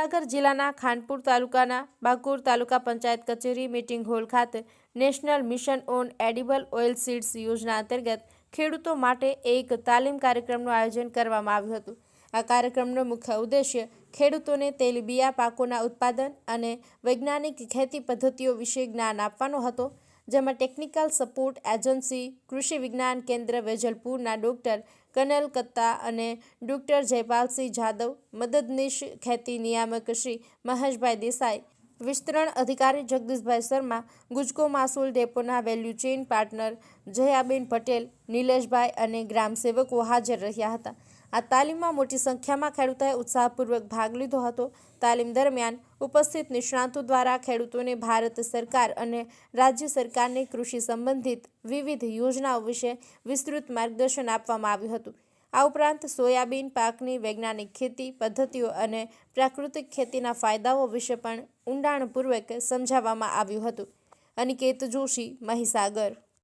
જિલ્લાના ખાનપુર તાલુકાના બાકુર તાલુકા પંચાયત કચેરી મીટિંગ હોલ ખાતે National Mission on Edible Oil Seeds યોજના અંતર્ગત ખેડૂતો માટે એક તાલીમ કાર્યક્રમનું આયોજન કરવામાં આવ્યું હતું. આ કાર્યક્રમનો મુખ્ય ઉદ્દેશ્ય ખેડૂતોને તેલબિયા પાકોના ઉત્પાદન અને વૈજ્ઞાનિક ખેતી પદ્ધતિઓ વિશે જ્ઞાન આપવાનો હતો. જેમાં ટેકનિકલ સપોર્ટ એજન્સી, કૃષિ વિજ્ઞાન કેન્દ્ર વેજલપુરના ડૉક્ટર કનલ કત્તા અને ડૉક્ટર જયપાલસિંહ જાદવ, મદદનીશ ખેતી નિયામક શ્રી મહેશભાઈ દેસાઈ, વિસ્તરણ અધિકારી જગદીશભાઈ Sharma, ગુજકો માસુલ ડેપોના value chain partner Jayaben Patel, Nileshbhai અને ગ્રામસેવકો હાજર રહ્યા હતા. આ તાલીમમાં મોટી સંખ્યામાં ખેડૂતોએ ઉત્સાહપૂર્વક ભાગ લીધો હતો. તાલીમ દરમિયાન ઉપસ્થિત નિષ્ણાતો દ્વારા ખેડૂતોને ભારત સરકાર અને રાજ્ય સરકારની કૃષિ સંબંધિત વિવિધ યોજનાઓ વિશે વિસ્તૃત માર્ગદર્શન આપવામાં આવ્યું હતું. આ ઉપરાંત સોયાબીન, પાકની વૈજ્ઞાનિક ખેતી પદ્ધતિઓ અને પ્રાકૃતિક ખેતીના ફાયદાઓ વિશે પણ ઊંડાણપૂર્વક સમજાવવામાં આવ્યું હતું. અનિકેત જોશી, મહીસાગર.